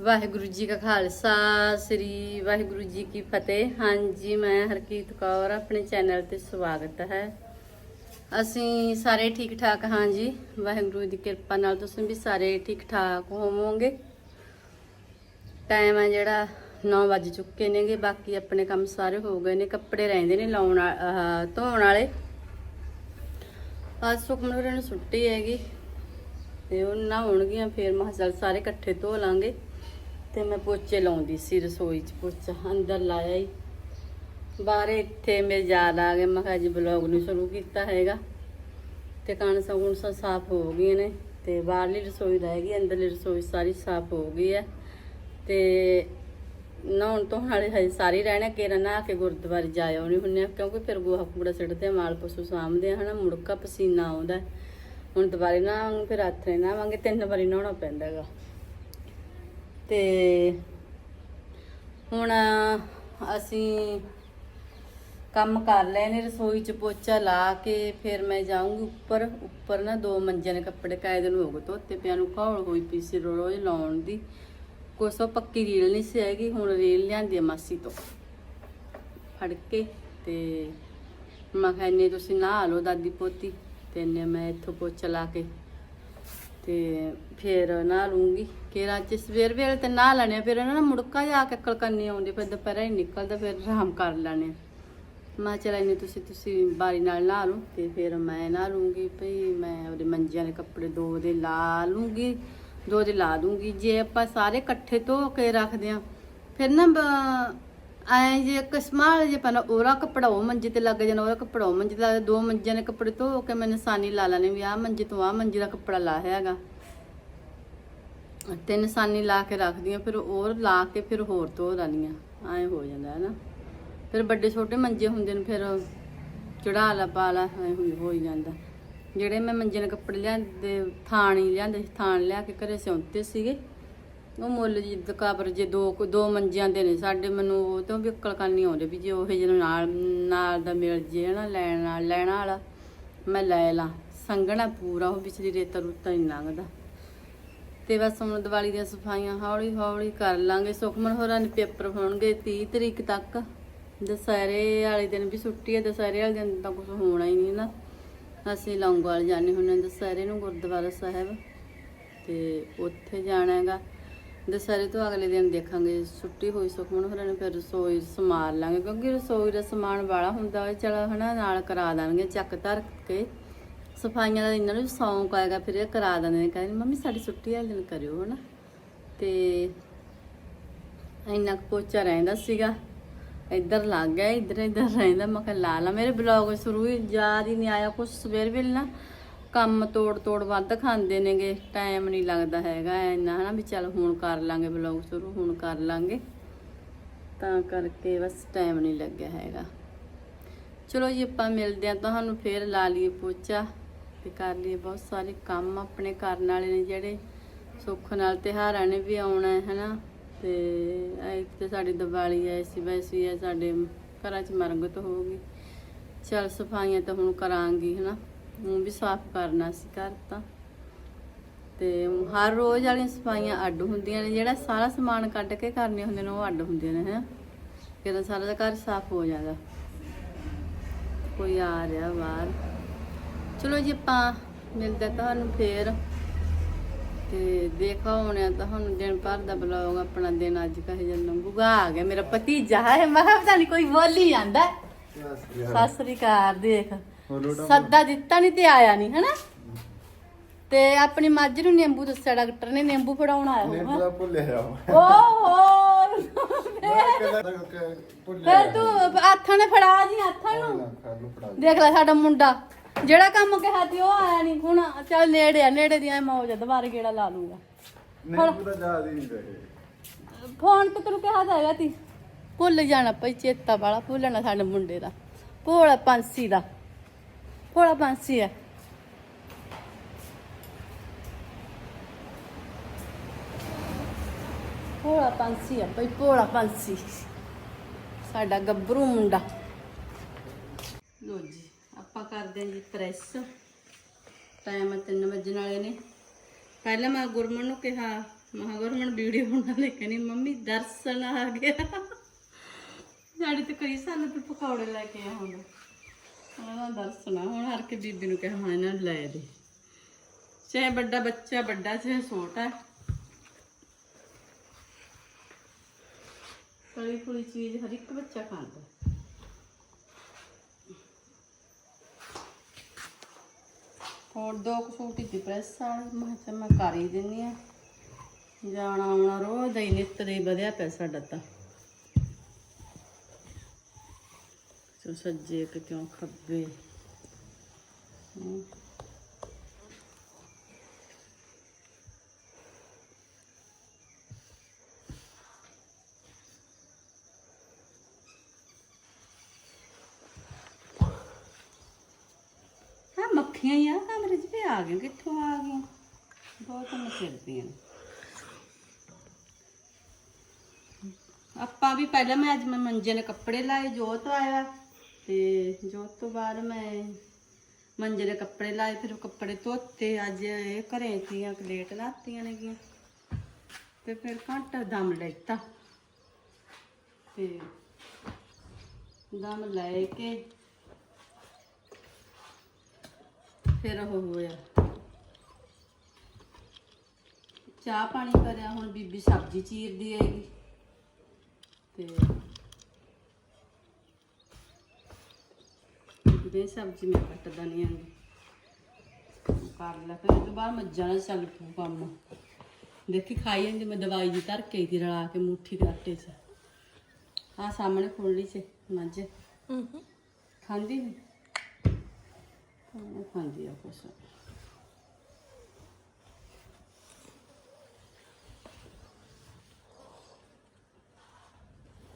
ਵਾਹਿਗੁਰੂ ਜੀ ਕਾ ਖਾਲਸਾ, ਸ੍ਰੀ ਵਾਹਿਗੁਰੂ ਜੀ ਕੀ ਫਤਿਹ। ਹਾਂਜੀ, ਮੈਂ ਹਰਕੀਤ ਕੌਰ, ਆਪਣੇ ਚੈਨਲ ਤੇ ਸਵਾਗਤ ਹੈ। ਅਸੀਂ ਸਾਰੇ ਠੀਕ ਠਾਕ ਹਾਂ ਜੀ ਵਾਹਿਗੁਰੂ ਦੀ ਕਿਰਪਾ ਨਾਲ ਤੁਸੀਂ ਵੀ ਸਾਰੇ ਠੀਕ ਠਾਕ ਹੋਵੋਗੇ। ਟਾਈਮ ਹੈ ਜਿਹੜਾ 9 ਵੱਜ ਚੁੱਕੇ ਨੇਗੇ, ਬਾਕੀ ਆਪਣੇ ਕੰਮ ਸਾਰੇ ਹੋ ਗਏ ਨੇ, ਕੱਪੜੇ ਰਹਿੰਦੇ ਨੇ ਲਾਉਣ ਵਾ- ਧੋਣ ਵਾਲੇ। ਅੱਜ ਸੁਖਮਨ ਹੋਰਾਂ ਨੂੰ ਛੁੱਟੀ ਹੈਗੀ, ਤੇ ਉਹ ਨਾ ਹੋਣਗੀਆਂ ਫਿਰ ਮੈਂ ਸਾਰੇ ਇਕੱਠੇ ਧੋ ਲਾਂਗੇ। ਤੇ ਮੈਂ ਪੋਚੇ ਲਾਉਂਦੀ ਸੀ ਰਸੋਈ 'ਚ ਪੋਚਾ ਅੰਦਰ ਲਾਇਆ ਹੀ। ਬਾਹਰ ਇੱਥੇ ਮੇਰੇ ਯਾਦ ਆ ਗਏ ਮੈਂ ਕਿਹਾ ਜੀ ਬਲੌਗ ਨੂੰ ਸ਼ੁਰੂ ਕੀਤਾ ਹੈਗਾ। ਤੇ ਕਣ ਸਗੁਣ ਸਾਫ਼ ਹੋ ਗਈਆਂ ਨੇ ਤੇ ਬਾਹਰਲੀ ਰਸੋਈ ਰਹਿ ਗਈ ਅੰਦਰਲੀ ਰਸੋਈ ਸਾਰੀ ਸਾਫ਼ ਹੋ ਗਈ ਹੈ। ਤੇ ਨਹਾਉਣ ਤੋਂ ਹਾਲੇ ਹਜੇ ਸਾਰੀ ਰਹਿਣਾ ਕੇਰਾ ਨਹਾ ਕੇ ਗੁਰਦੁਆਰੇ ਜਾਇਆ ਨਹੀਂ ਹੁੰਨੇ ਆ ਕਿਉਂਕਿ ਫਿਰ ਗੋਹਾ ਕੂੜਾ ਸਿੱਟਦੇ ਆ, ਮਾਲ ਪਸ਼ੂ ਸਾਂਭਦੇ ਆ ਹਨਾ ਮੁੜਕਾ ਪਸੀਨਾ ਆਉਂਦਾ। ਹੁਣ ਦੁਬਾਰੇ ਨਹਾਵਾਂਗੇ ਫਿਰ ਆਥਰੇ ਨਹਾਵਾਂਗੇ ਤਿੰਨ ਵਾਰੀ ਨਹਾਉਣਾ ਪੈਂਦਾ ਹੈਗਾ। ਤੇ ਹੁਣ ਅਸੀਂ ਕੰਮ ਕਰ ਲਏ ਨੇ ਰਸੋਈ ਚ ਪੋਚਾ ਲਾ ਕੇ ਫਿਰ ਮੈਂ ਜਾਊਂਗੀ ਉੱਪਰ ਉੱਪਰ ਨਾ ਦੋ ਮੰਜਿਆਂ ਨੇ ਕੱਪੜੇ ਕਾਇ ਦਿਨ ਹੋ ਗਏ ਧੋਤੇ ਪਿਆ ਨੂੰ ਘੌਲ ਹੋਈ ਪੀ ਸੀ ਰੋਜ਼ ਲਾਉਣ ਦੀ। ਕੁਛ ਉਹ ਪੱਕੀ ਰੀਲ ਨਹੀਂ ਸੀ ਹੈਗੀ, ਹੁਣ ਰੀਲ ਲਿਆਂਦੀ ਆ ਮਾਸੀ ਤੋਂ। ਫੜ ਕੇ ਤੇ ਮੈਂ ਕਿਹਾ, ਇੰਨੇ ਤੁਸੀਂ ਨਹਾ ਲਓ ਦਾਦੀ ਪੋਤੀ। ਤੇ ਇੰਨੇ ਮੈਂ ਇੱਥੋਂ ਪੋਚਾ ਲਾ ਕੇ ਤੇ ਫਿਰ ਨਹਾ ਲੂੰਗੀ ਕਿਰਾ ਚ ਸਵੇਰ ਵੇਲੇ ਤੇ ਨਹਾ ਲੈਣੇ ਆ, ਫਿਰ ਇਹਨਾਂ ਨੂੰ ਮੁੜਕਾ ਜਾ ਕੇ ਕਲਕੰਨੀ ਆਉਂਦੀ ਫਿਰ ਦੁਪਹਿਰੇ ਹੀ ਨਿਕਲਦਾ ਫਿਰ ਆਰਾਮ ਕਰ ਲੈਣੇ ਆ। ਮੈਂ ਚਲ ਇੰਨੇ ਤੁਸੀਂ ਤੁਸੀਂ ਬਾਰੀ ਨਾਲ ਨਹਾ ਲਓ ਤੇ ਫਿਰ ਮੈਂ ਨਹਾ ਲੂੰਗੀ ਭਈ ਮੈਂ ਉਹਦੇ ਮੰਜਿਆਂ ਦੇ ਕੱਪੜੇ ਦੋ ਦੇ ਲਾ ਲੂੰਗੀ ਦੋ ਦੇ ਲਾ ਦੂੰਗੀ ਜੇ ਆਪਾਂ ਸਾਰੇ ਇਕੱਠੇ ਧੋ ਕੇ ਰੱਖਦੇ ਆ ਫਿਰ ਨਾ ਐ ਜੇ ਕਸਮਾਲ ਜੇ ਪਹਿਲਾਂ ਉਹਰਾ ਕੱਪੜਾ ਉਹ ਮੰਜੇ ਤੇ ਲੱਗ ਜਾਣਾ ਉਹਦਾ ਕੱਪੜਾ ਉਹ ਮੰਜੇ ਤੇ ਲੱਗ ਜਾਣਾ, ਦੋ ਮੰਜਿਆਂ ਨੇ ਕੱਪੜੇ ਧੋ ਕੇ ਮੈਂ ਨਿਸ਼ਾਨੀ ਲਾ ਲੈਣੇ ਵੀ ਆਹ ਮੰਜੇ ਤੋਂ ਆਹ ਮੰਜੇ ਦਾ ਕੱਪੜਾ ਲਾ ਹੈਗਾ। ਤੇ ਨਿਸ਼ਾਨੀ ਲਾ ਕੇ ਰੱਖਦੀਆਂ ਫਿਰ ਹੋਰ ਲਾ ਕੇ ਫਿਰ ਹੋਰ ਧੋ ਲੈਣੀਆਂ ਐ ਹੋ ਜਾਂਦਾ ਹੈ ਨਾ। ਫਿਰ ਵੱਡੇ ਛੋਟੇ ਮੰਜੇ ਹੁੰਦੇ ਨੇ ਫਿਰ ਚੜਾ ਲਾ ਪਾ ਲਾ ਐ ਹੋ ਹੀ ਜਾਂਦਾ। ਜਿਹੜੇ ਮੈਂ ਮੰਜੇ ਦੇ ਕੱਪੜੇ ਲਿਆਂਦੇ ਥਾਣ ਹੀ ਲਿਆਂਦੇ ਸੀ, ਥਾਣ ਲਿਆ ਕੇ ਘਰੇ ਸਿਉਂਤੇ ਸੀਗੇ। ਉਹ ਮੁੱਲ ਜੀ ਦਕਾਬਰ ਜੇ ਦੋ ਕੁ- ਦੋ ਮੰਜਿਆਂ ਦੇ ਨੇ, ਸਾਡੇ ਮੈਨੂੰ ਉਹ ਤੋਂ ਵੀ ਅਕਲ ਕਰਨੀ ਆਉਂਦੇ ਵੀ ਜੇ ਉਹ ਜਿਹੇ ਨਾਲ ਨਾਲ ਦਾ ਮਿਲ ਜੇ ਨਾ ਲੈਣ ਨਾਲ, ਲੈਣਾ ਵਾਲਾ, ਮੈਂ ਲੈ ਲਾਂ। ਸੰਘਣਾ ਪੂਰਾ, ਉਹ ਵਿੱਚ ਰੇਤਾ ਰੂਤਾ ਨਹੀਂ ਲੰਘਦਾ। ਤੇ ਬਸ ਹੁਣ ਦੀਵਾਲੀ ਦੀਆਂ ਸਫਾਈਆਂ ਹੌਲੀ ਹੌਲੀ ਕਰ ਲਾਂਗੇ। ਸੁਖਮਨ ਹੋਰਾਂ ਦੇ ਪੇਪਰ ਹੋਣਗੇ 30 ਤਰੀਕ ਤੱਕ। ਦਸਹਿਰੇ ਵਾਲੇ ਦਿਨ ਵੀ ਛੁੱਟੀ ਹੈ ਦਸਹਿਰੇ ਵਾਲੇ ਦਿਨ ਤਾਂ ਕੁਝ ਹੋਣਾ ਹੀ ਨਹੀਂ ਨਾ। ਅਸੀਂ ਲੌਂਗਵਾਲ ਜਾਣੇ ਹੁੰਦੇ ਹਾਂ ਦਸਹਿਰੇ ਨੂੰ, ਗੁਰਦੁਆਰਾ ਸਾਹਿਬ। ਤੇ ਉੱਥੇ ਜਾਣਾ ਹੈਗਾ। ਦਸਹਿਰੇ ਤੋਂ ਅਗਲੇ ਦਿਨ ਦੇਖਾਂਗੇ, ਛੁੱਟੀ ਹੋਈ ਸੁਖਮਨ ਹੋਰਾਂ ਨੇ, ਫਿਰ ਰਸੋਈ ਸਮਾਰ ਲਾਂਗੇ, ਕਿਉਂਕਿ ਰਸੋਈ ਦਾ ਸਮਾਨ ਵਾਲਾ ਹੁੰਦਾ ਹੈ ਚਲ ਹਨਾ, ਨਾਲ ਕਰਾ ਦਾਂਗੇ ਚੱਕ ਧਰ ਕੇ। ਸਫਾਈਆਂ ਦਾ ਇਹਨਾਂ ਨੂੰ ਸ਼ੌਂਕ ਆਏਗਾ, ਫਿਰ ਇਹ ਕਰਾ ਦਿੰਦੇ ਨੇ, ਕਹਿੰਦੇ ਮੰਮੀ, ਸਾਡੀ ਛੁੱਟੀ ਵਾਲੇ ਦਿਨ ਕਰਿਓ ਹਨਾ। ਤੇ ਇੰਨਾ ਕੁ ਪੋਚਾ ਰਹਿੰਦਾ ਸੀਗਾ। ਇੱਧਰ ਲੱਗ ਗਿਆ ਇੱਧਰ ਇੱਧਰ ਰਹਿੰਦਾ, ਮੈਂ ਕਿਹਾ, ਲਾ ਲਾ, ਮੇਰੇ ਬਲੌਗ ਸ਼ੁਰੂ ਹੀ ਯਾਦ ਹੀ ਨਹੀਂ ਆਇਆ ਕੁਛ, ਸਵੇਰ ਵੇਲੇ ਨਾ ਕੰਮ ਤੋੜ ਤੋੜ ਵੱਧ ਖਾਂਦੇ ਨੇਗੇ ਟਾਈਮ ਨਹੀਂ ਲੱਗਦਾ ਹੈਗਾ ਇੰਨਾ, ਹਨਾ ਵੀ ਚੱਲ ਹੁਣ ਕਰ ਲਾਂਗੇ ਬਲੌਗ ਸ਼ੁਰੂ, ਹੁਣ ਕਰ ਲਾਂਗੇ। ਤਾਂ ਕਰਕੇ ਬਸ ਟਾਈਮ ਨਹੀਂ ਲੱਗਿਆ ਹੈਗਾ। ਚਲੋ ਜੀ, ਆਪਾਂ ਮਿਲਦੇ ਆ ਤੁਹਾਨੂੰ, ਫੇਰ ਲਾ ਲਈਏ ਪੋਚਾ ਤੇ ਕਰ ਲਈਏ ਬਹੁਤ ਸਾਰੇ ਕੰਮ ਆਪਣੇ ਕਰਨ ਵਾਲੇ ਨੇ ਜਿਹੜੇ ਸੁੱਖ ਨਾਲ ਤਿਉਹਾਰਾਂ ਨੇ ਵੀ ਆਉਣਾ ਹੈ ਹਨਾ। ਤੇ ਇੱਕ ਤੇ ਸਾਡੀ ਦੀਵਾਲੀ ਐ ਸੀ ਵੈਸੀ ਹੈ ਸਾਡੇ ਘਰਾਂ 'ਚ ਮਰਗਤ ਹੋਊਗੀ ਚਲ ਸਫਾਈਆਂ ਤਾਂ ਹੁਣ ਕਰਾਂਗੀ, ਹਨਾ। ਹੁਣ ਵੀ ਸਾਫ਼ ਕਰਨਾ ਸੀ ਘਰ ਤਾਂ। ਤੇ ਹਰ ਰੋਜ਼ ਵਾਲੀਆਂ ਸਫਾਈਆਂ ਅੱਡ ਹੁੰਦੀਆਂ ਨੇ ਜਿਹੜਾ ਸਾਰਾ ਸਮਾਨ ਕੱਢ ਕੇ ਕਰਨੇ ਹੁੰਦੇ ਨੇ ਉਹ ਅੱਡ ਹੁੰਦੀਆਂ ਨੇ ਹੈ। ਕਿਰਨ ਸਾਰਾ ਦਾ ਘਰ ਸਾਫ਼ ਹੋ ਜਾਂਦਾ ਕੋਈ ਆ ਰਿਹਾ ਬਾਹਰ। ਚਲੋ ਜੀ ਆਪਾਂ ਮਿਲਦੇ ਤੁਹਾਨੂੰ ਫੇਰ। ਤੇ ਦੇਖਾ ਹੋਣਿਆ ਤੁਹਾਨੂੰ ਦਿਨ ਭਰ ਦਾ ਬਲੌਗ ਆਪਣਾ ਦਿਨ ਅੱਜ ਕਹੇ ਜਾਂਦਾ। ਗੁਗਾ ਆ ਗਿਆ ਮੇਰਾ ਭਤੀਜਾ ਹੈ ਮੈਂ ਕਿਹਾ ਪਤਾ ਨਹੀਂ ਕੋਈ ਬੋਲੀ ਜਾਂਦਾ। ਸਤਿ ਸ੍ਰੀ ਅਕਾਲ ਦੇਖ। ਸੱਦਾ ਦਿੱਤਾ ਨਹੀਂ ਤੇ ਆਇਆ ਨਹੀਂ ਹਨਾ? ਤੇ ਆਪਣੀ ਮੱਝ ਨੂੰ ਨਿੰਬੂ ਦੱਸਿਆ ਡਾਕਟਰ ਨੇ ਨਿੰਬੂ ਫੜਾਉਣ ਆਇਆ ਨਿੰਬੂ ਹੋਊਗਾ ਦਾ ਭੁੱਲਿਆ ਓਹੋ ਫਿਰ ਤੂੰ ਹੱਥਾਂ ਨੇ ਫੜਾ ਜੀ ਹੱਥਾਂ ਨੂੰ ਦੇਖ ਲੈ ਸਾਡਾ ਮੁੰਡਾ। ਜਿਹੜਾ ਕੰਮ ਕਿਹਾ ਸੀ ਉਹ ਆਇਆ ਨਹੀਂ ਹੁਣ ਚੱਲ ਨੇੜੇ ਆ ਨੇੜੇ ਦੀ ਐ ਮੌਜ ਆ, ਦੁਬਾਰਾ ਗੇੜਾ ਲਾ ਲੂਗਾ। ਨਿੰਬੂ ਨਹੀਂ ਰਹੇ ਫੋਨ ਤੇ ਤੈਨੂੰ ਕਿਹਾ ਤਾਂ ਹੈਗਾ ਤੀ ਭੁੱਲ ਜਾਣਾ ਪਈ ਚੇਤਾ ਵਾਲਾ ਭੁੱਲਣਾ ਸਾਡੇ ਮੁੰਡੇ ਦਾ। ਭੋਲਾ ਪੰਛੀ ਦਾ। ਭੋਲਾ ਪੰਛੀ ਹੈ ਭੋਲਾ ਪੰਛੀ ਹੈ ਭਈ ਭੋਲਾ ਪੰਛੀ ਸਾਡਾ ਗੱਭਰੂ ਮੁੰਡਾ ਲੋ ਜੀ, ਆਪਾਂ ਕਰਦੇ ਹਾਂ ਜੀ ਪ੍ਰੈਸ। ਟਾਈਮ 3 ਵਜਣ ਵਾਲੇ ਨੇ। ਪਹਿਲਾਂ ਮੈਂ ਗੁਰਮਨ ਨੂੰ ਕਿਹਾ ਮਹਾਗਰ ਗੁਰਮਨ, ਵੀਡੀਓ ਬਣਾ ਲੈ ਕਹਿੰਦੀ, ਮੰਮੀ, ਦਰਸ਼ਨ ਆ ਗਿਆ। ਸਾਡੇ ਤੇ ਕਈ ਸਾਨੂੰ ਤੋਂ ਪਕੌੜੇ ਲੈ ਕੇ ਆ ਹੁਣ ਉਹਨਾਂ ਦਾ ਹੁਣ ਹਰ ਕੇ ਬੀਬੀ ਨੂੰ ਕਿਹਾ, ਹਾਂ, ਇਹਨਾਂ ਨੂੰ ਲੈ ਦੇ। ਚਾਹੇ ਵੱਡਾ ਬੱਚਾ, ਵੱਡਾ, ਚਾਹੇ ਛੋਟਾ। ਤਲੀ ਫੁਲੀ ਚੀਜ਼ ਹਰ ਇੱਕ ਬੱਚਾ ਖਾਂਦਾ। ਹੋਰ ਦੋ ਕੁ ਦੀ ਪ੍ਰੈਸ ਵਾਲੇ ਮੈਂ ਕਿਹਾ ਮੈਂ ਕਰ ਹੀ ਦਿੰਨੀ ਆ। ਜਾਣਾ ਆਉਣਾ ਰੋਜ਼ ਦਾ ਹੀ ਨਿੱਤ ਦੇ ਵਧਿਆ ਪਿਆ ਸਾਡਾ ਤਾਂ। ਸੋ ਸੱਜੇ ਕਿਤੋਂ ਖੱਬੇ ਮੱਖੀਆਂ ਹੀ ਆ ਕਮਰੇ 'ਚ ਵੀ ਆ ਗਈਆਂ ਕਿੱਥੋਂ ਆ ਗਈਆਂ ਬਹੁਤ ਮੱਖੀਆਂ ਨੇ ਆਪਾਂ ਵੀ ਪਹਿਲਾਂ ਮੈਂ ਅੱਜ ਮੈਂ ਮੰਜੇ ਨੇ ਕੱਪੜੇ ਲਾਏ ਜੋਤ ਆਇਆ ਤੇ ਜੋਤ ਤੋਂ ਬਾਅਦ ਮੈਂ ਮੰਜੇ ਦੇ ਕੱਪੜੇ ਲਾਏ, ਫਿਰ ਉਹ ਕੱਪੜੇ ਧੋਤੇ। ਅੱਜ ਇਹ ਘਰੇ ਤੀਆਂ ਲੇਟ ਲਾਤੀਆਂ ਨੇਗੀਆਂ। ਤੇ ਫਿਰ ਘੰਟਾ ਦਮ ਲੈਤਾ। ਤੇ ਦਮ ਲੈ ਕੇ ਫਿਰ ਉਹ ਹੋਇਆ। ਚਾਹ ਪਾਣੀ ਕਰਿਆ, ਹੁਣ ਬੀਬੀ ਸਬਜ਼ੀ ਚੀਰਦੀ ਹੈਗੀ। ਤੇ ਬੇ ਸਬਜ਼ੀ ਮੈਂ ਕੱਟਦਾ ਨਹੀਂ ਆਂਗੀ ਕਰ ਲੈ ਫਿਰ ਇਹ ਤੋਂ ਬਾਅਦ ਮੱਝਾਂ ਨਾਲ ਚੱਲ ਪੂ ਕੰਮ। ਦੇਖੀ ਖਾਈ ਜਾਂਦੀ ਮੈਂ ਦਵਾਈ ਦੀ ਧਰ ਕੇ ਦੀ ਰਲਾ ਕੇ ਮੁੱਠੀ ਦੇ ਆਟੇ 'ਚ। ਆ ਸਾਹਮਣੇ ਖੋਲੀ 'ਚ ਮੱਝ। ਖਾਂਦੀ ਨੀ? ਉਹ ਖਾਂਦੀ ਆ ਕੁਛ।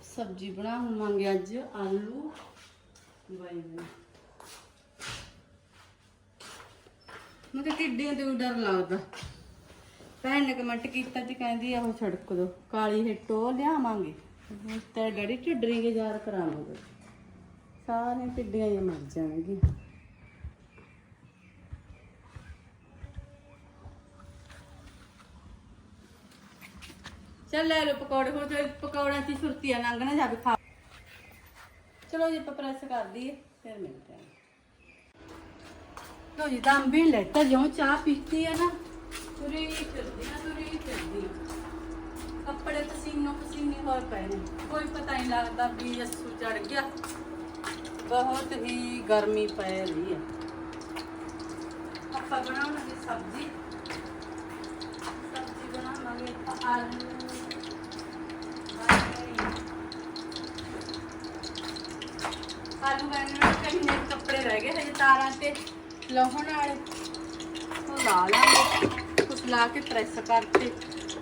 ਸਬਜ਼ੀ ਬਣਾਵਾਂਗੇ ਅੱਜ ਆਲੂ। ਬਾਈਗਣ ਮੈਂ ਤਾਂ ਟਿੱਡੀਆਂ ਤੇ ਵੀ ਡਰ ਲੱਗਦਾ। ਭੈਣ ਨੇ ਕਮੈਂਟ ਕੀਤਾ ਤੇ ਕਹਿੰਦੀ ਆ ਛੜਕ ਦੋ ਕਾਲੀ ਹਿੱਟੋ ਲਿਆਵਾਂਗੇ। ਤੇ ਡੈਡੀ ਢਿੱਡਰੀ ਕੇ ਯਾਰ ਕਰਾਵਾਂਗੇ। ਸਾਰੇ ਟਿੱਡੀਆਂ ਹੀ ਮਰ ਜਾਣਗੀਆਂ। ਚੱਲ ਲੈ ਲੋ ਪਕੌੜੇ, ਹੁਣ ਤੇ ਪਕੌੜਿਆਂ ਦੀ ਸੁਰਤੀਆਂ ਲੰਘ ਨਾ ਜਾਵੇ ਖਾ ਚਲੋ ਜੀ, ਆਪਾਂ ਪ੍ਰੈਸ ਕਰ ਦਈਏ, ਫਿਰ ਮਿਲਦੇ ਹਾਂ। ਲੋ ਜੀ ਦਮ ਵੀ ਲੈਤਾ, ਜਿਉਂ ਚਾਹ ਪੀਤੀ ਹੈ ਨਾ, ਤੁਰੀ ਫਿਰਦੀ ਨਾ ਤੁਰੀ ਫਿਰਦੀ ਕੱਪੜੇ ਪਸੀਨੋ ਪਸੀਨੇ ਹੋਏ ਪਏ ਨੇ। ਕੋਈ ਪਤਾ ਨਹੀਂ ਲੱਗਦਾ ਵੀ ਅਸੂ ਚੜ ਗਿਆ। ਬਹੁਤ ਹੀ ਗਰਮੀ ਪੈ ਰਹੀ ਹੈ ਆਪਾਂ ਬਣਾਵਾਂਗੇ ਸਬਜ਼ੀ। ਸਬਜ਼ੀ ਬਣਾਵਾਂਗੇ ਆਪਾਂ ਆਲੂ। ਆਲੂ ਬੈਂਗਣ ਨੂੰ ਨੇ ਕੱਪੜੇ ਰਹਿ ਗਏ, ਹਜੇ ਤਾਰਾਂ ਤੇ ਲਾਹਣ ਵਾਲੇ ਉਹ ਲਾ ਲਾਂਗੇ। ਕੁਛ ਲਾ ਕੇ ਪ੍ਰੈਸ ਕਰਕੇ।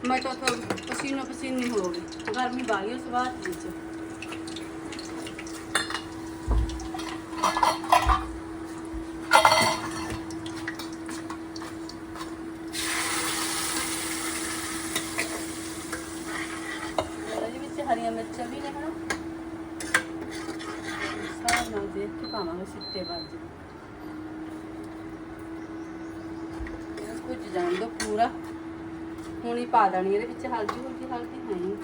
ਮੈਂ ਤਾਂ ਉੱਥੋਂ ਪਸੀਨੋ ਪਸੀਨੀ ਹੋ ਗਈ। ਗਰਮੀ ਬਾਗੀ ਉਸ ਬਾਅਦ ਇਹਦੇ ਵਿੱਚ ਹਰੀਆਂ ਮਿਰਚਾਂ ਵੀ ਨੇ ਹਨਾ। ਸਾਰਾ ਨਾਲ ਦੇਖ ਕੇ ਪਾਵਾਂਗੇ ਸਿੱਟੇ ਵੱਜ ਇਹ ਜਾਣ ਦੋ ਪੂਰਾ। ਹੁਣ ਹੀ ਪਾ ਦੇਣੀ ਇਹਦੇ ਵਿੱਚ ਹਲਦੀ ਹੁਲਦੀ, ਹਲਦੀ ਨਹੀਂ।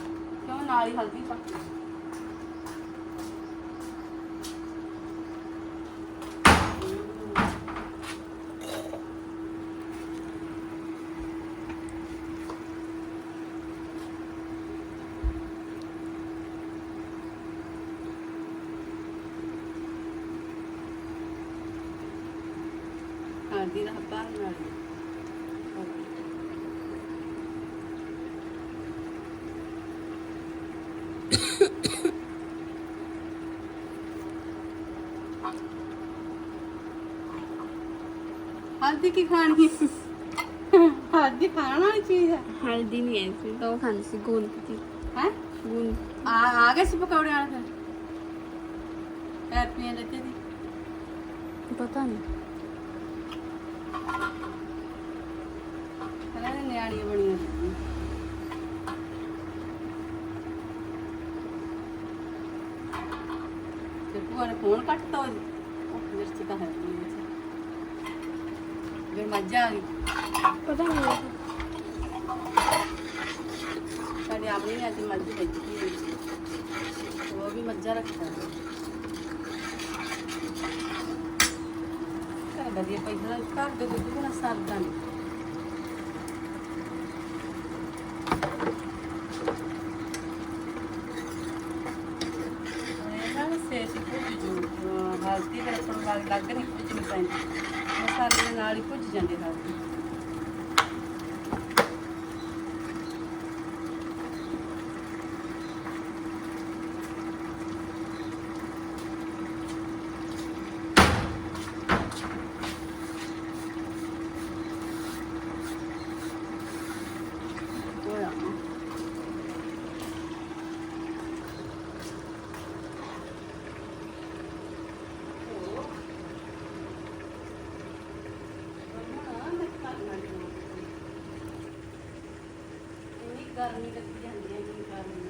ਕਿਉਂ? ਨਾਲ ਹੀ ਹਲਦੀ ਪਾ ਹਲਦੀ ਦਾ ਹੱਬਾ ਨਾਲ ਹਲਦੀ ਕੀ ਖਾਣੀ? ਹੈ ਹਲਦੀ ਖਾਣ ਵਾਲੀ ਚੀਜ਼ ਹੈ। ਹਲਦੀ ਨਹੀਂ ਐ ਸੀ ਤਾਂ ਉਹ ਖਾਂਦੀ ਸੀ ਗੂੰਦ ਦੀ ਹੈ? ਗੂੰਦ। ਆ ਆ ਗਏ ਸੀ ਪਕੌੜੇ ਵਾਲਾ ਫਿਰ? ਪੈਪੀਆਂ ਲੱਤੇ ਦੀ। ਪਤਾ ਨਹੀਂ। ਪਹਿਲਾਂ ਤਾਂ ਨਿਆਣੀਆਂ ਬਣੀਆਂ ਸੀ। ਤੇ ਭੂਆ ਨੇ ਫੋਨ ਕੱਟਤਾ ਉਹਦੀ। ਉਹ ਮਿਰਚ ਤਾਂ ਹੈ ਨਹੀਂ। ਫਿਰ ਮੱਝ ਆ ਗਈ। ਪਤਾ ਨਹੀਂ ਆਪ ਨਹੀਂ ਅੱਜ ਮੱਝ ਵੇਚੀ ਹੋਈ। ਉਹ ਵੀ ਮੱਝਾਂ ਰੱਖਦਾ ਘਰ ਵਧੀਆ ਪੈਸਾ ਘਰ ਦੇ ਦੁੱਧ ਕੋਲ ਸਰਦਾ ਨਹੀਂ। ਨੂੰ ਹਲਦੀ ਦੇ ਰੱਖਣ ਵਾਲੀ ਲੱਗ ਨਹੀਂ ਭੁੱਜ ਨਹੀਂ ਪੈਂਦੀ। ਨਾਲ ਹੀ ਭੁੱਜ ਜਾਂਦੇ ਹਲਦੀ ਹੋਇਆ ਇੰਨੀ ਗਰਮੀ ਲੱਗੀ ਜਾਂਦੀ ਹੈ ਇੰਨੀ ਗਰਮੀ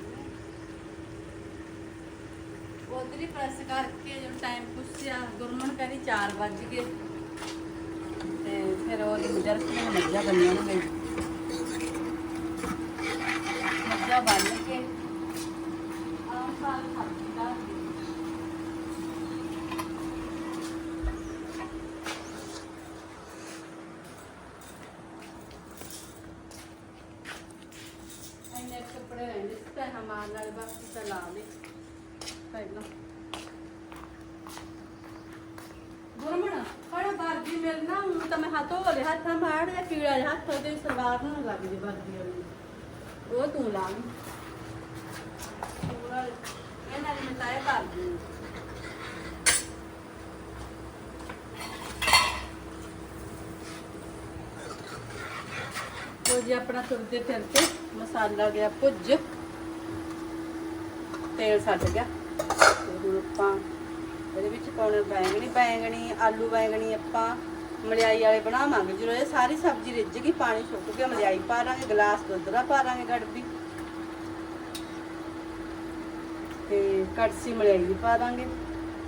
ਉਧਰ ਹੀ। ਪ੍ਰੈਸ ਕਰਕੇ ਜਦੋਂ ਟਾਈਮ ਪੁੱਛਿਆ, ਗੁਰਮਨ ਕਹਿੰਦੀ 4 ਵੱਜ ਗਏ। ਤੇ ਫਿਰ ਉਹ ਜਰਸ ਨੇ ਮੱਝਾਂ ਬੰਨੀਆਂ ਨੂੰ। ਗਈ ਮੱਝਾਂ ਬੰਨ ਕੇ ਆਹ ਸਾਲ ਸਬਜ਼ੀ ਦਾ ਇੰਨੇ ਕੱਪੜੇ ਰਹਿੰਦੇ ਸੀ ਤਾਂ ਹਮਾਰ ਨਾਲ ਬਾਕੀ ਤਾਂ ਲਾ ਦੇ ਪਹਿਲਾਂ ਗੁਰਮਣ ਫੜ ਵਰਦੀ ਮਿਲਣਾ ਹੁਣ ਤਾਂ ਮੈਂ ਹੱਥ ਧੋ ਲਿਆ ਹੱਥਾਂ ਮਾੜ ਜਾਂ ਕੀੜਾ ਜਿਹਾ ਹੱਥ ਉਹਦੇ ਸਲਵਾਰ ਨੂੰ ਨਾ ਵਰਦੀ ਵਾਲੀ ਉਹ ਤੂੰ ਲਾ ਪੂਰਾ ਇਹਨਾਂ ਨੇ ਮਤਾਏ ਕਰ ਦੀ ਉਹ ਜੀ ਆਪਣਾ ਤੁਰਦੇ ਫਿਰਦੇ ਮਸਾਲਾ ਗਿਆ, ਭੁੱਜ। ਤੇਲ ਛੱਡ ਗਿਆ। ਇਹਦੇ ਬੈਂਗਣੀ ਬੈਂਗਣੀ, ਆਲੂ ਬੈਂਗਣੀ ਆਪਾਂ ਮਲਿਆਈ ਵਾਲੇ ਬਣਾਵਾਂਗੇ। ਜਦੋਂ ਇਹ ਸਾਰੀ ਸਬਜ਼ੀ ਰਿੱਝ ਗਈ, ਪਾਣੀ ਸੁੱਕ ਗਿਆ, ਮਲਿਆਈ ਪਾ ਦਾਂਗੇ ਗਲਾਸ ਦੁੱਧ ਦਾ ਪਾ ਦਾਂਗੇ ਗੜਬੀ। ਤੇ ਕੜਸੀ ਮਲਿਆਈ ਦੀ ਪਾ ਦਾਂਗੇ।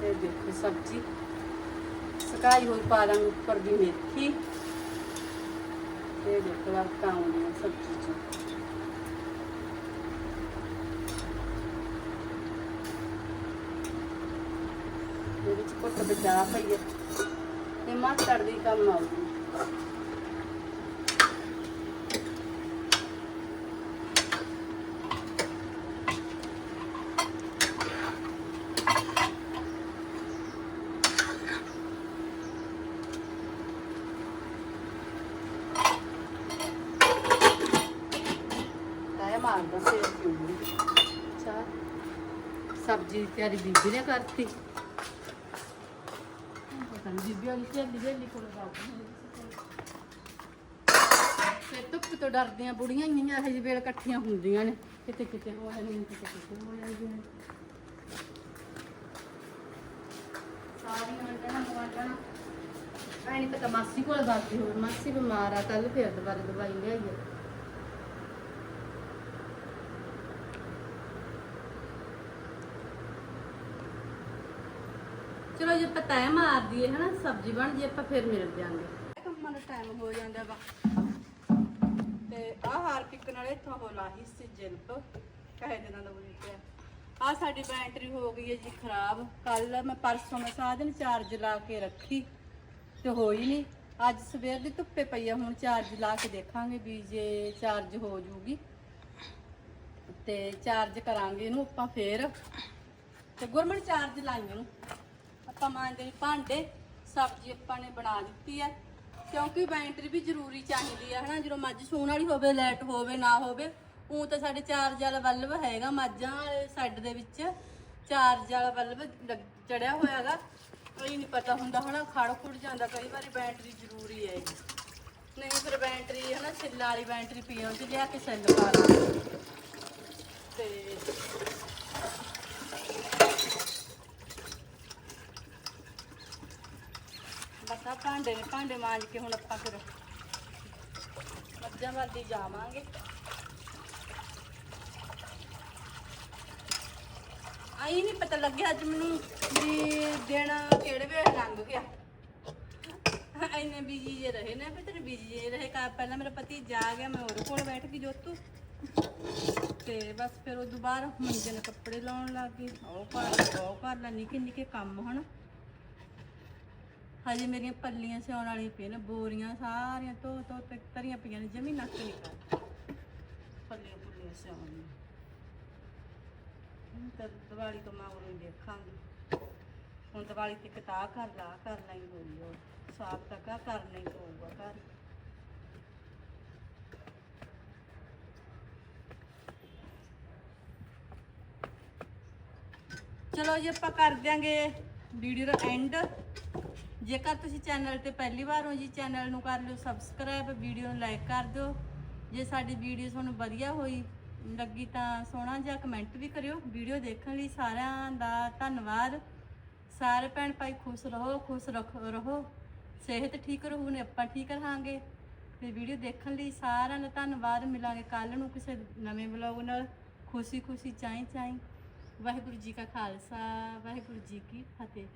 ਤੇ ਦੇਖੋ ਸਬਜ਼ੀ ਸਕਾਈ ਹੋਈ ਪਾ ਦਾਂਗੇ ਉੱਪਰ ਦੀ ਮੇਥੀ। ਤੇ ਦੇਖੋ ਵਰਤਾਂ ਆਉਂਦੀਆਂ ਸਬਜ਼ੀ ਚ। ਇਹਦੇ ਵਿੱਚ ਕੁੱਟ ਬਚਾ ਪਈ ਹੈ ਤੇ ਮਾਤੜ ਦੀ ਕੰਮ ਆਉਗੀ ਕਾਇਆ ਮਾਰਦਾ ਸਬਜ਼ੀ ਦੀ ਤਿਆਰੀ ਬੀਬੀ ਨੇ ਕਰਤੀ। ਪਤਾ ਨਹੀਂ ਬੀਬੀ ਵਾਲੀ ਚੱਲੀ ਚੱਲੀ ਕੋਲ ਤੇ ਧੁੱਪ ਤੋਂ ਡਰਦੀਆਂ ਬੁੜੀਆਂ ਹੀ ਇਹੋ ਜਿਹੇ ਵੇਲੇ ਇਕੱਠੀਆਂ ਹੁੰਦੀਆਂ ਨੇ। ਕਿਤੇ ਕਿਤੇ ਹੋ ਜਾਂਦੀਆਂ ਕਿਤੇ ਕਿਤੇ ਹੋ ਜਾਂਦੀਆਂ ਸਾਰੀਆਂ ਵੰਡਣਾ ਵੰਡਣਾ ਐ ਪਤਾ ਮਾਸੀ ਕੋਲ ਬਾਕੀ ਹੋਵੇ ਮਾਸੀ ਬਿਮਾਰ ਆ ਕੱਲ ਫਿਰ ਦੁਬਾਰਾ ਦਵਾਈ ਲਿਆਈ ਚਲੋ ਜੇ ਪਤਾ ਹੈ ਮਾਰ ਦਈਏ ਹਨਾ, ਸਬਜ਼ੀ ਬਣ ਜੇ ਆਪਾਂ, ਫਿਰ ਮਿਲ ਜਾਾਂਗੇ। ਕੰਮਾਂ ਦਾ ਟਾਈਮ ਹੋ ਜਾਂਦਾ ਵਾ। ਤੇ ਆਹ ਹਾਰ ਨਾਲ ਇੱਥੋਂ ਹੋ ਲਾਹੀ ਸੀ ਜਿਲਪ। ਕਹੇ ਦਿਨਾਂ ਦਾ ਬੁਲੀ ਆ ਸਾਡੀ ਬੈਟਰੀ ਹੋ ਗਈ ਹੈ ਜੀ ਖਰਾਬ। ਕੱਲ ਮੈਂ ਪਰਸੋਂ ਮੈਂ ਸਾਰਾ ਦਿਨ ਚਾਰਜ ਲਾ ਕੇ ਰੱਖੀ ਤੇ ਹੋਈ ਨਹੀਂ। ਅੱਜ ਸਵੇਰ ਦੀ ਧੁੱਪੇ ਪਈ ਆ, ਹੁਣ ਚਾਰਜ ਲਾ ਕੇ ਦੇਖਾਂਗੇ ਵੀ ਜੇ ਚਾਰਜ ਹੋ ਜੂਗੀ। ਤੇ ਚਾਰਜ ਕਰਾਂਗੇ ਇਹਨੂੰ ਆਪਾਂ ਫੇਰ। ਤੇ ਗੁਰਮਣ ਚਾਰਜ ਲਾਈ ਇਹਨੂੰ ਆਪਾਂ ਮਾਂਜਦੇ ਨੇ ਭਾਂਡੇ, ਸਬਜ਼ੀ ਆਪਾਂ ਨੇ ਬਣਾ ਦਿੱਤੀ ਹੈ। ਕਿਉਂਕਿ ਬੈਂਟਰੀ ਵੀ ਜ਼ਰੂਰੀ ਚਾਹੀਦੀ ਹੈ, ਹਨਾ? ਜਦੋਂ ਮੱਝ ਸੂਣ ਵਾਲੀ ਹੋਵੇ ਲੈਟ ਹੋਵੇ, ਨਾ ਹੋਵੇ ਉਹ ਤਾਂ ਸਾਡੇ ਚਾਰਜ ਵਾਲਾ ਬਲਬ ਹੈਗਾ ਮੱਝਾਂ ਵਾਲੇ ਸਾਈਡ ਦੇ ਵਿੱਚ। ਚਾਰਜ ਵਾਲਾ ਬਲਬ ਚੜਿਆ ਹੋਇਆਗਾ ਕੋਈ ਨਹੀਂ ਪਤਾ ਹੁੰਦਾ, ਹਨਾ? ਖੜ ਖੁੜ ਜਾਂਦਾ, ਕਈ ਵਾਰੀ ਬੈਟਰੀ ਜ਼ਰੂਰੀ ਹੈ ਨਹੀਂ ਫਿਰ ਬੈਟਰੀ, ਹਨਾ? ਛਿੱਲਾ ਵਾਲੀ ਬੈਟਰੀ ਪਈ ਉਹ ਲਿਆ ਕੇ ਸੈੱਲ ਪਾ ਲਾਂਗੇ ਤੇ ਬਸ ਆ ਭਾਂਡੇ ਨੇ, ਭਾਂਡੇ ਮਾਂਜ ਕੇ ਹੁਣ ਆਪਾਂ ਫਿਰ ਮੱਝਾਂ ਵੱਲ ਦੀ ਜਾਵਾਂਗੇ। ਆਈ ਨਹੀਂ ਪਤਾ ਲੱਗਿਆ ਅੱਜ ਮੈਨੂੰ ਵੀ ਦਿਨ ਕਿਹੜੇ ਵੇਲੇ ਲੰਘ ਗਿਆ। ਇੰਨੇ ਬਿਜ਼ੀ ਜੇ ਰਹੇ ਨੇ ਫਿਰ ਤੇਰੇ ਬੀਜੀ ਜੇ ਰਹੇ ਕਾ ਪਹਿਲਾਂ ਮੇਰਾ ਪਤੀ ਜਾ ਗਿਆ, ਮੈਂ ਉਹਦੇ ਕੋਲ ਬੈਠ ਗਈ ਜੋਤੂ। ਤੇ ਬਸ ਫਿਰ ਉਹ ਦੁਬਾਰਾ ਮੰਜੇ ਨੇ ਕੱਪੜੇ ਲਾਉਣ ਲੱਗ ਗਈ, ਉਹ ਕਰ ਉਹ ਕਰ ਲੈ ਨਿੱਕੇ ਨਿੱਕੇ ਕੰਮ ਹੁਣ ਹਜੇ ਮੇਰੀਆਂ ਪੱਲੀਆਂ ਸਿਉਣ ਵਾਲੀਆਂ ਪਈਆਂ ਨੇ, ਬੋਰੀਆਂ ਸਾਰੀਆਂ ਧੋ ਧੋ ਤੇ ਤਰੀਆਂ ਪਈਆਂ ਨੇ, ਜਮੀ ਨੱਕ ਨਿਕਲ ਪੱਲੀਆਂ ਪੁੱਲੀਆਂ ਸਿਉਣ ਨੂੰ ਹੁਣ ਤਾਂ ਦੀਵਾਲੀ ਤੋਂ ਮਗਰੋਂ ਹੀ ਦੇਖਾਂਗੇ। ਹੁਣ ਦੀਵਾਲੀ ਤੇ ਕਿਤਾ ਕਰ ਲਾ ਕਰਨਾ ਹੀ ਹੋਈ ਸਾਫ਼ ਤਾਂ ਕਾ ਕਰਨਾ ਹੀ ਪਊਗਾ ਘਰ। ਚਲੋ ਜੀ, ਆਪਾਂ ਕਰ ਦਿਆਂਗੇ ਵੀਡੀਓ ਦਾ ਐਂਡ ਜੇਕਰ ਤੁਸੀਂ ਚੈਨਲ ਤੇ ਪਹਿਲੀ ਵਾਰ ਹੋ ਜੀ, ਚੈਨਲ ਨੂੰ ਕਰ ਲਿਓ ਸਬਸਕ੍ਰਾਈਬ, ਵੀਡੀਓ ਨੂੰ ਲਾਈਕ ਕਰ ਦਿਓ। ਜੇ ਸਾਡੀ ਵੀਡੀਓ ਤੁਹਾਨੂੰ ਵਧੀਆ ਹੋਈ ਲੱਗੀ ਤਾਂ ਸੋਹਣਾ ਜਿਹਾ ਕਮੈਂਟ ਵੀ ਕਰਿਓ। ਵੀਡੀਓ ਦੇਖਣ ਲਈ ਸਾਰਿਆਂ ਦਾ ਧੰਨਵਾਦ। ਸਾਰੇ ਭੈਣ ਭਾਈ ਖੁਸ਼ ਰਹੋ, ਖੁਸ਼ ਰੱਖੋ, ਰਹੋ। ਸਿਹਤ ਠੀਕ ਰਹੂ ਨੇ, ਆਪਾਂ ਠੀਕ ਰਹਾਂਗੇ। ਤੇ ਵੀਡੀਓ ਦੇਖਣ ਲਈ ਸਾਰਿਆਂ ਦਾ ਧੰਨਵਾਦ। ਮਿਲਾਂਗੇ ਕੱਲ ਨੂੰ ਕਿਸੇ ਨਵੇਂ ਵਲੌਗ ਨਾਲ। ਖੁਸ਼ੀ ਖੁਸ਼ੀ ਚਾਈ ਚਾਈ ਵਾਹਿਗੁਰੂ ਜੀ ਕਾ ਖਾਲਸਾ, ਵਾਹਿਗੁਰੂ ਜੀ ਕੀ ਫਤਿਹ।